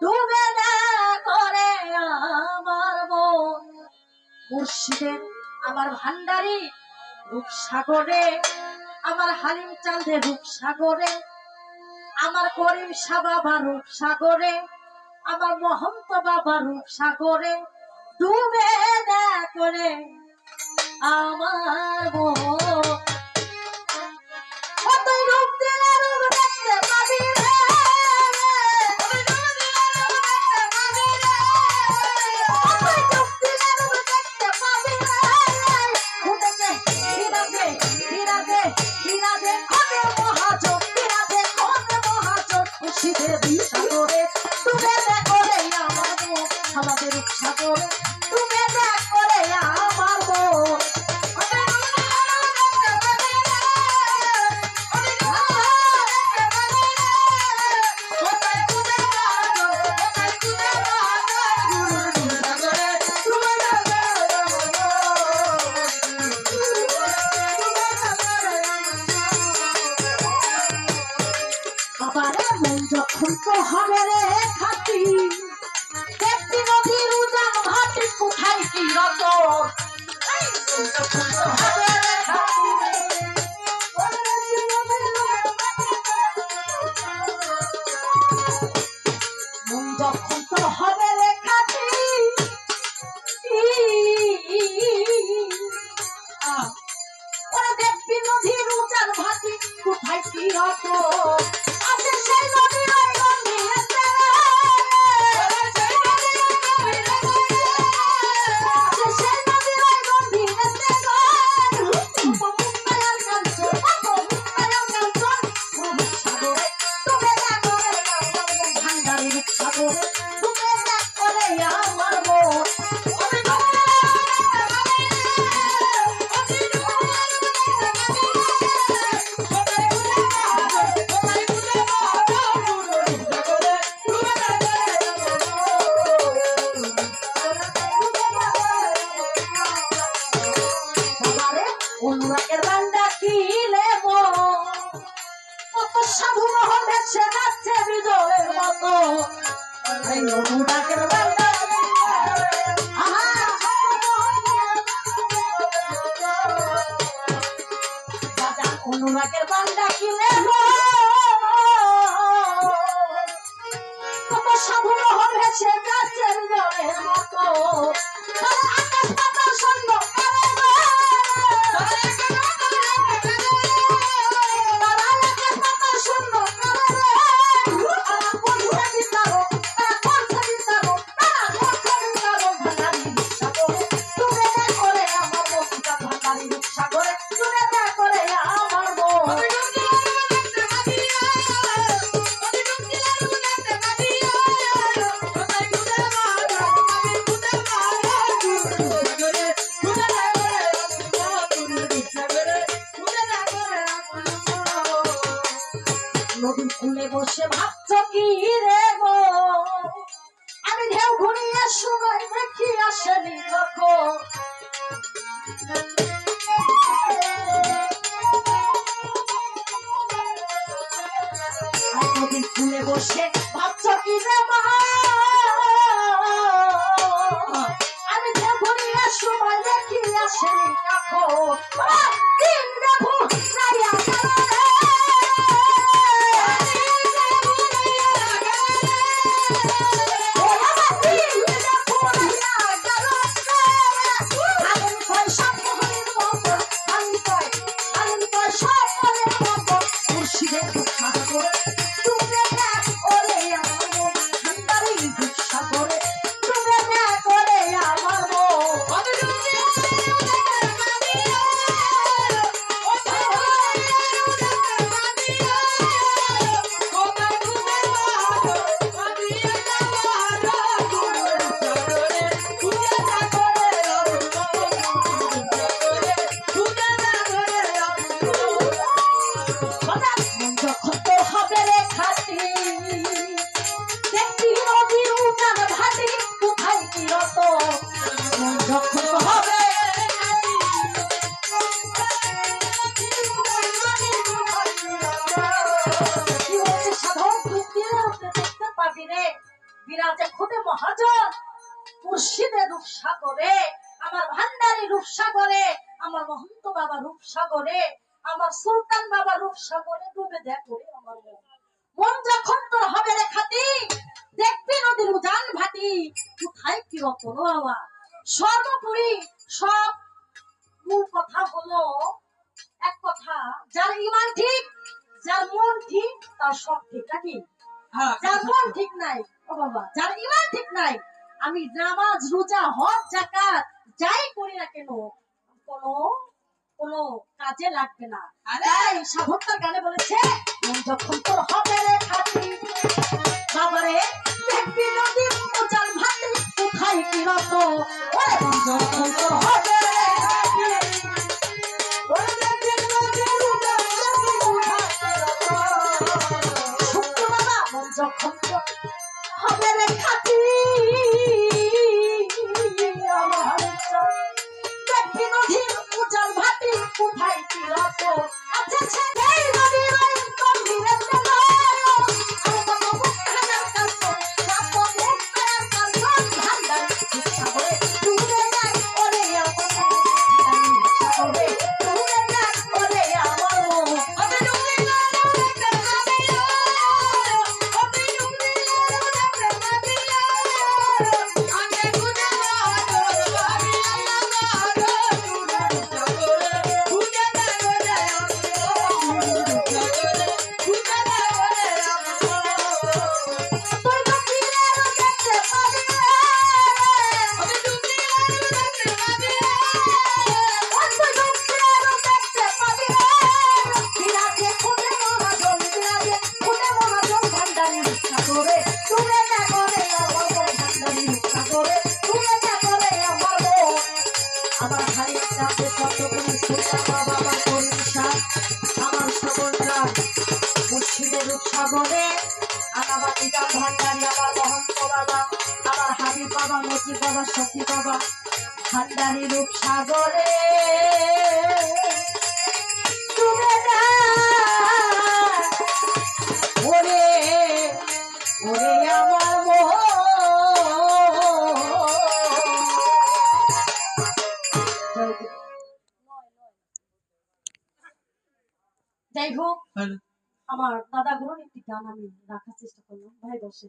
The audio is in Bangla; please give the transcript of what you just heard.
ডুবে করে আমার মন। মুর্শিদের আমার ভান্ডারি রূপসাগরে, আমার হালিম চাঁদে রূপসাগরে, আমার করিম শাহ বাবা রূপসাগরে, আমার মহন্ত বাবা রূপসাগরে, ডুবে করে আমার করতে হবে রে খাতি দেখতে নদীর উজান ঘাটি কি রত হবে রাগের বান্ডা কি নেব? কত সাধু মহলে সে নাচছে বিজয়ের মতো। রাগের বান্ডা অনুরাগের কি নেব? কত সাধু মহলে সে নাচছে বিজয়ের মতো। 신비 한. মুর্শিদে রূপসা করে আমার ভান্ডারি রূপসা করে আমার মহন্ত বাবা রূপসা করে আমার সুলতান বাবা রূপসা করে ডুবে দেখো আমার মন। যখন তোর হবে রেখাতি দেখবি নদীর উজান ভাটি, কোথায় কি রকম আমার সর্বোপরি সব মূল কথা হলো, এক কথা, যার ইমান ঠিক, যার মন ঠিক, তার সব ঠিক আছে যার মন ঠিক নাই। ও বাবা যার ইমান ঠিক নাই। আমি নামাজ রোজা হজ জাকাত যাই করি না কেন কোনো কোনো কাজে লাগবে না। আরে। তাই সাধকতার গানে বলেছে যখন তোর হবে রে খাতি বাবারে দেখবি নদী ভান্ডারি আমার মহন্ত বাবা আমার হাবিব বাবা মজিদ বাবা মন যাই হোক আমার দাদা গুলোর একটি গান আমি রাখার চেষ্টা করলাম। ভাই বসে